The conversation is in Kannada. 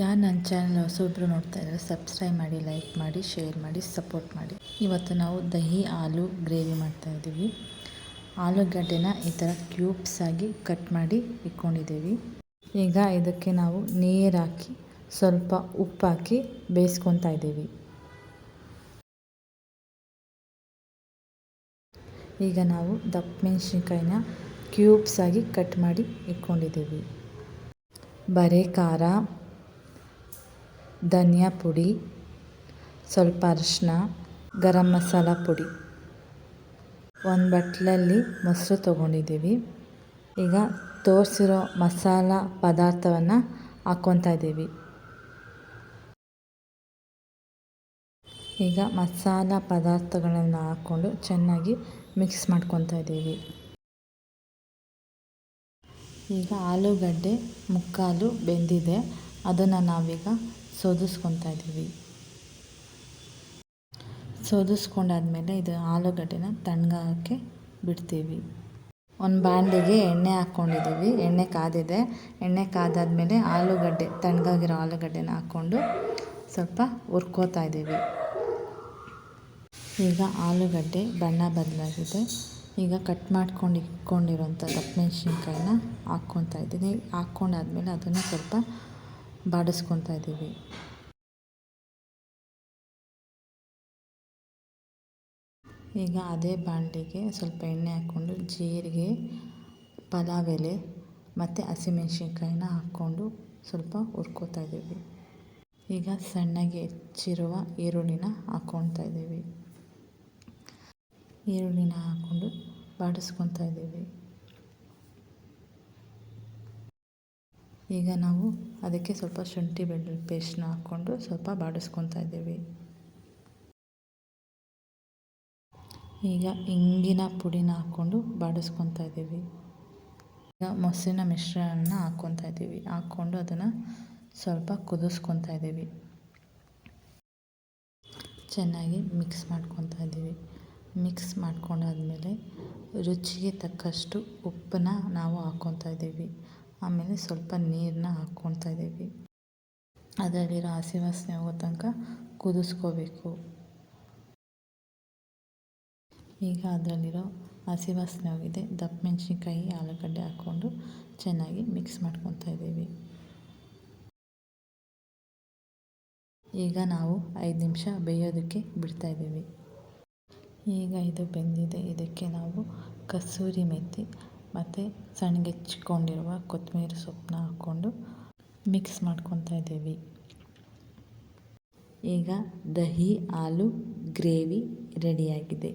ಯಾರು ನನ್ನ ಚಾನಲ್ ಹೊಸೊಬ್ರು ನೋಡ್ತಾ ಇದ್ದಾರೆ ಸಬ್ಸ್ಕ್ರೈಬ್ ಮಾಡಿ ಲೈಕ್ ಮಾಡಿ ಶೇರ್ ಮಾಡಿ ಸಪೋರ್ಟ್ ಮಾಡಿ. ಇವತ್ತು ನಾವು ದಹಿ ಆಲೂ ಗ್ರೇವಿ ಮಾಡ್ತಾ ಇದ್ದೀವಿ. ಆಲೂಗಡ್ಡೆನ ಈ ಥರ ಕ್ಯೂಬ್ಸ್ ಆಗಿ ಕಟ್ ಮಾಡಿ ಇಟ್ಕೊಂಡಿದ್ದೀವಿ. ಈಗ ಇದಕ್ಕೆ ನಾವು ನೀರು ಹಾಕಿ, ಸ್ವಲ್ಪ ಉಪ್ಪು ಹಾಕಿ ಬೇಯಿಸ್ಕೊತಾ ಇದ್ದೀವಿ. ಈಗ ನಾವು ದಪ್ಪ ಮೆಣಸಿನ್ಕಾಯಿನ ಕ್ಯೂಬ್ಸ್ ಆಗಿ ಕಟ್ ಮಾಡಿ ಇಟ್ಕೊಂಡಿದ್ದೀವಿ. ಬರೇ ಖಾರ ಧನಿಯಾ ಪುಡಿ, ಸ್ವಲ್ಪ ಅರಿಶಿನ ಗರಂ ಮಸಾಲ ಪುಡಿ. ಒಂದು ಬಟ್ಲಲ್ಲಿ ಮೊಸರು ತೊಗೊಂಡಿದ್ದೀವಿ. ಈಗ ತೋರಿಸಿರೋ ಮಸಾಲ ಪದಾರ್ಥವನ್ನು ಹಾಕ್ಕೊತಾ ಇದ್ದೀವಿ. ಈಗ ಮಸಾಲ ಪದಾರ್ಥಗಳನ್ನು ಹಾಕ್ಕೊಂಡು ಚೆನ್ನಾಗಿ ಮಿಕ್ಸ್ ಮಾಡ್ಕೊತಾ ಇದ್ದೀವಿ. ಈಗ ಆಲೂಗಡ್ಡೆ ಮುಕ್ಕಾಲು ಬೆಂದಿದೆ. ಅದನ್ನು ನಾವೀಗ ಸೋದಿಸ್ಕೊತಾ ಇದ್ದೀವಿ. ಸೋದಿಸ್ಕೊಂಡಾದ್ಮೇಲೆ ಇದು ಆಲೂಗಡ್ಡೆನ ತಣ್ಣಗಾಗಕ್ಕೆ ಬಿಡ್ತೀವಿ. ಒಂದು ಬಾಣಲಿಗೆ ಎಣ್ಣೆ ಹಾಕ್ಕೊಂಡಿದ್ದೀವಿ. ಎಣ್ಣೆ ಕಾದಿದೆ. ಎಣ್ಣೆ ಕಾದಾದ್ಮೇಲೆ ಆಲೂಗಡ್ಡೆ, ತಣ್ಣಗಾಗಿರೋ ಆಲೂಗಡ್ಡೆನ ಹಾಕ್ಕೊಂಡು ಸ್ವಲ್ಪ ಹುರ್ಕೋತಾ ಇದ್ದೀವಿ. ಈಗ ಆಲೂಗಡ್ಡೆ ಬಣ್ಣ ಬದಲಾಗಿದೆ. ಈಗ ಕಟ್ ಮಾಡ್ಕೊಂಡು ಇಟ್ಕೊಂಡಿರೋಂಥ ದಪ್ಪ ಮೆಣಸಿನ್ಕಾಯನ್ನ ಹಾಕ್ಕೊತಾ ಇದ್ದೀನಿ ಹಾಕ್ಕೊಂಡಾದ್ಮೇಲೆ ಅದನ್ನು ಸ್ವಲ್ಪ ಬಾಡಿಸ್ಕೊತಾ ಇದ್ದೀವಿ. ಈಗ ಅದೇ ಬಾಣಲಿಗೆ ಸ್ವಲ್ಪ ಎಣ್ಣೆ ಹಾಕ್ಕೊಂಡು ಜೀರಿಗೆ, ಪಲಾವ್ ಎಲೆ ಮತ್ತು ಹಸಿಮೆಣ್ಸಿನ್ಕಾಯಿನ ಹಾಕ್ಕೊಂಡು ಸ್ವಲ್ಪ ಹುರ್ಕೋತಾ ಇದ್ದೀವಿ. ಈಗ ಸಣ್ಣಗೆ ಹೆಚ್ಚಿರುವ ಈರುಳ್ಳಿನ ಹಾಕ್ಕೊತಾ ಇದ್ದೀವಿ. ಈರುಳ್ಳಿನ ಹಾಕ್ಕೊಂಡು ಬಾಡಿಸ್ಕೊತಾ ಇದ್ದೀವಿ. ಈಗ ನಾವು ಅದಕ್ಕೆ ಸ್ವಲ್ಪ ಶುಂಠಿ ಬೆಳ್ಳುಳ್ಳಿ ಪೇಸ್ಟ್ನ ಹಾಕ್ಕೊಂಡು ಸ್ವಲ್ಪ ಬಾಡಿಸ್ಕೊತಾ ಇದ್ದೀವಿ. ಈಗ ಇಂಗಿನ ಪುಡಿನ ಹಾಕ್ಕೊಂಡು ಬಾಡಿಸ್ಕೊತಾ ಇದ್ದೀವಿ. ಈಗ ಮೊಸರಿನ ಮಿಶ್ರಣನ ಹಾಕ್ಕೊತಾ ಇದ್ದೀವಿ. ಹಾಕ್ಕೊಂಡು ಅದನ್ನು ಸ್ವಲ್ಪ ಕುದಿಸ್ಕೊತಾ ಇದ್ದೀವಿ. ಚೆನ್ನಾಗಿ ಮಿಕ್ಸ್ ಮಾಡ್ಕೊತಾ ಇದ್ದೀವಿ. ಮಿಕ್ಸ್ ಮಾಡ್ಕೊಂಡಾದ್ಮೇಲೆ ರುಚಿಗೆ ತಕ್ಕಷ್ಟು ಉಪ್ಪನ್ನ ನಾವು ಹಾಕ್ಕೊತಾ ಇದ್ದೀವಿ. ಆಮೇಲೆ ಸ್ವಲ್ಪ ನೀರನ್ನ ಹಾಕ್ಕೊಳ್ತಾ ಇದ್ದೀವಿ. ಅದರಲ್ಲಿರೋ ಹಸಿ ವಾಸನೆ ಹೋಗೋ ತನಕ ಕುದಿಸ್ಕೋಬೇಕು. ಈಗ ಅದರಲ್ಲಿರೋ ಹಸಿ ವಾಸನೆ ಹೋಗಿದೆ. ದಪ್ಪ ಮೆಣಸಿನ್ಕಾಯಿ ಆಲೂಗಡ್ಡೆ ಹಾಕ್ಕೊಂಡು ಚೆನ್ನಾಗಿ ಮಿಕ್ಸ್ ಮಾಡ್ಕೊತಾ ಇದ್ದೀವಿ. ಈಗ ನಾವು ಐದು ನಿಮಿಷ ಬೇಯೋದಕ್ಕೆ ಬಿಡ್ತಾ ಇದ್ದೀವಿ. ಈಗ ಇದು ಬೆಂದಿದೆ. ಇದಕ್ಕೆ ನಾವು ಕಸೂರಿ ಮೆಥಿ ಮತ್ತು ಸಣ್ಣಗೆಚ್ಕೊಂಡಿರುವ ಕೊತ್ತಂಬರಿ ಸೊಪ್ಪನ್ನ ಹಾಕ್ಕೊಂಡು ಮಿಕ್ಸ್ ಮಾಡ್ಕೊತಾ ಇದ್ದೀವಿ. ಈಗ ದಹಿ ಆಲೂ ಗ್ರೇವಿ ರೆಡಿಯಾಗಿದೆ.